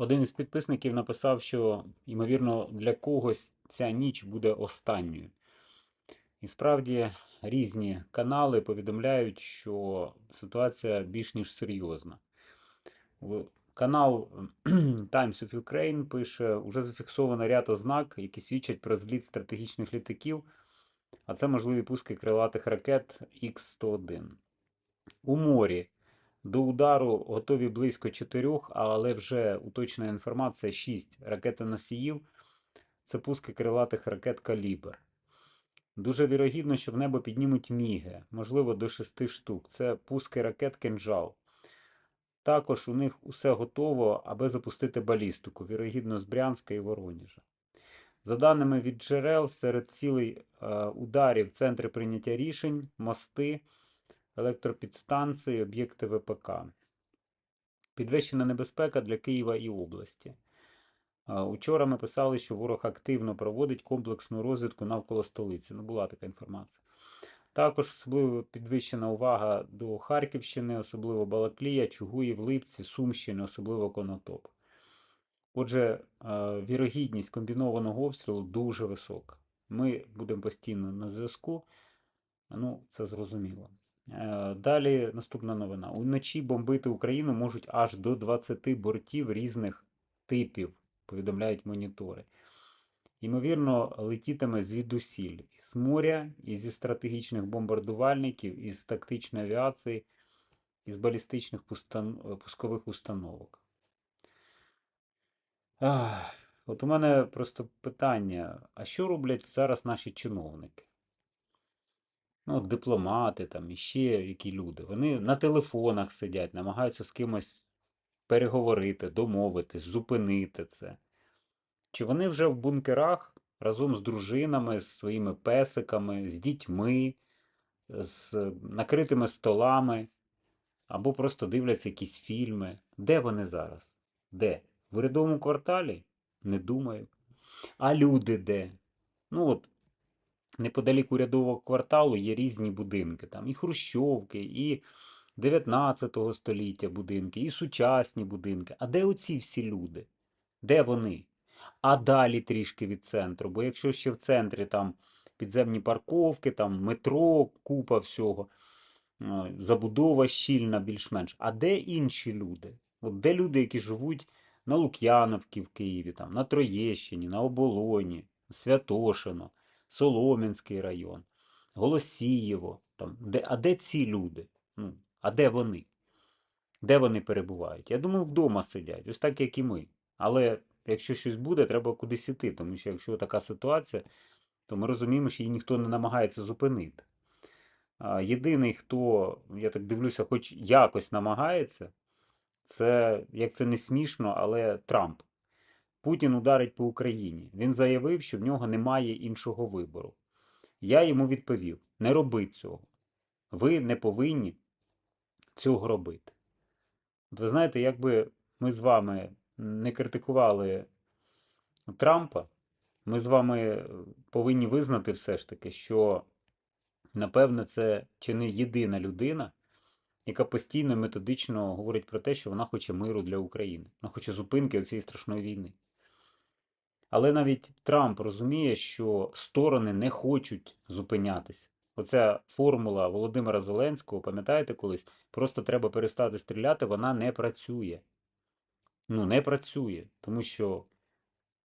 Один із підписників написав, що, ймовірно, для когось ця ніч буде останньою. І справді різні канали повідомляють, що ситуація більш ніж серйозна. Канал Times of Ukraine пише: уже зафіксовано ряд ознак, які свідчать про зліт стратегічних літаків, а це можливі пуски крилатих ракет Х-101. У морі до удару готові близько чотирьох, але вже уточнена інформація 6 ракетоносіїв. Це пуски крилатих ракет Калібр. Дуже вірогідно, що в небо піднімуть міги, можливо, до 6 штук. Це пуски ракет Кенжал. Також у них усе готово, аби запустити балістику, вірогідно, з Брянська і Вороніжа. За даними від джерел, серед цілей е, ударів центри прийняття рішень, мости, електропідстанції, об'єкти ВПК. Підвищена небезпека для Києва і області. Учора ми писали, що ворог активно проводить комплексну розвідку навколо столиці. Ну, була така інформація. Також особливо підвищена увага до Харківщини, особливо Балаклія, Чугуїв, Липці, Сумщини, особливо Конотоп. Отже, вірогідність комбінованого обстрілу дуже висока. Ми будемо постійно на зв'язку. Ну, це зрозуміло. Е, Далі наступна новина. Уночі бомбити Україну можуть аж до 20 бортів різних типів, повідомляють монітори. Ймовірно, летітиме звідусіль з моря, і зі стратегічних бомбардувальників, із тактичної авіації, із балістичних пускових установок. От у мене просто питання: а що роблять зараз наші чиновники? Ну, дипломати там, ще які люди. Вони на телефонах сидять, намагаються з кимось переговорити, домовитись, зупинити це. Чи вони вже в бункерах разом з дружинами, з своїми песиками, з дітьми, з накритими столами, або просто дивляться якісь фільми? Де вони зараз? Де? В урядовому кварталі? Не думаю. А люди де? Ну от, неподалік урядового кварталу є різні будинки. Там і хрущовки, і 19 століття будинки, і сучасні будинки. А де оці всі люди? Де вони? А далі трішки від центру. Бо якщо ще в центрі там підземні парковки, там метро, купа всього, е, забудова щільна більш-менш. А де інші люди? От де люди, які живуть на Лук'яновці в Києві, там, на Троєщині, на Оболоні, Святошино, Солом'янський район, Голосієво. Там, де, а де ці люди? Ну, а де вони? Де вони перебувають? Я думаю, вдома сидять, ось так, як і ми. Але якщо щось буде, треба кудись іти, тому що якщо така ситуація, то ми розуміємо, що її ніхто не намагається зупинити. Єдиний, хто, я так дивлюся, хоч якось намагається, це, як це не смішно, але Трамп. Путін ударить по Україні. Він заявив, що в нього немає іншого вибору. Я йому відповів: не робіть цього. Ви не повинні цього робити. От ви знаєте, якби ми з вами не критикували Трампа, ми з вами повинні визнати все ж таки, що, напевне, це чи не єдина людина, яка постійно методично говорить про те, що вона хоче миру для України, вона хоче зупинки цієї страшної війни. Але навіть Трамп розуміє, що сторони не хочуть зупинятися. Оця формула Володимира Зеленського, пам'ятаєте колись, просто треба перестати стріляти, вона не працює. Ну, не працює, тому що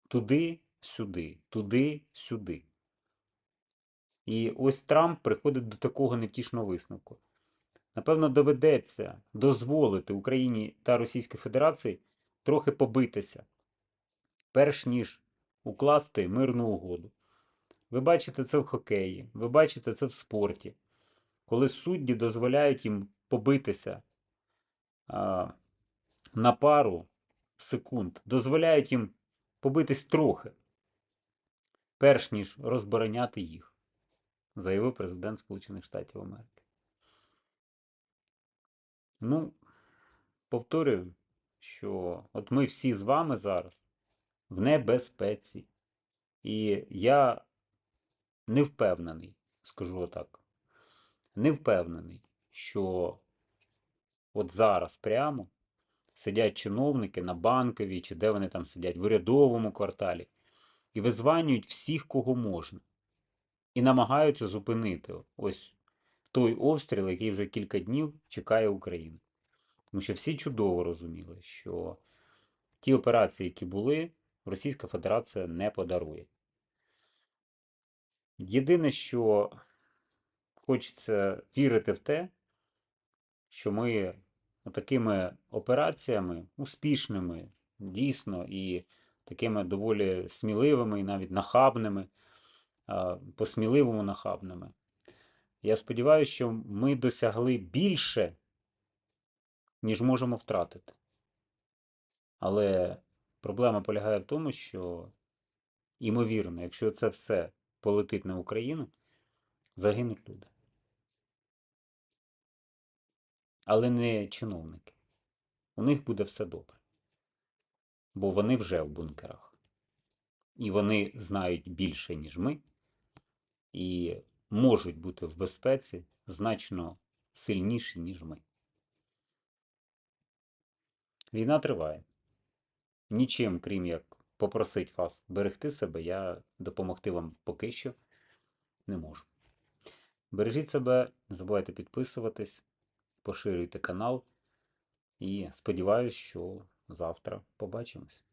туди, сюди, туди, сюди. І ось Трамп приходить до такого невтішного висновку. Напевно, доведеться дозволити Україні та Російській Федерації трохи побитися, перш ніж укласти мирну угоду. Ви бачите це в хокеї, ви бачите це в спорті, коли судді дозволяють їм побитися а, на пару секунд, дозволяють їм побитись трохи, перш ніж розбороняти їх, заявив президент Сполучених Штатів Америки. Ну, повторюю, що от ми всі з вами зараз в небезпеці. І я не впевнений, скажу отак, не впевнений, що от зараз прямо сидять чиновники на банковій, чи де вони там сидять, в урядовому кварталі, і визванюють всіх, кого можна. І намагаються зупинити ось той обстріл, який вже кілька днів чекає Україну. Тому що всі чудово розуміли, що ті операції, які були, Російська Федерація не подарує. Єдине, що хочеться вірити в те, що ми такими операціями, успішними, дійсно, і такими доволі сміливими і навіть нахабними, по-сміливому нахабними. Я сподіваюся, що ми досягли більше, ніж можемо втратити. Але проблема полягає в тому, що, ймовірно, якщо це все полетить на Україну, загинуть люди. Але не чиновники. У них буде все добре. Бо вони вже в бункерах. І вони знають більше, ніж ми, і можуть бути в безпеці значно сильніші, ніж ми. Війна триває. Нічим, крім як попросити вас берегти себе, я допомогти вам поки що не можу. Бережіть себе, не забувайте підписуватись, поширюйте канал. І сподіваюся, що завтра побачимось.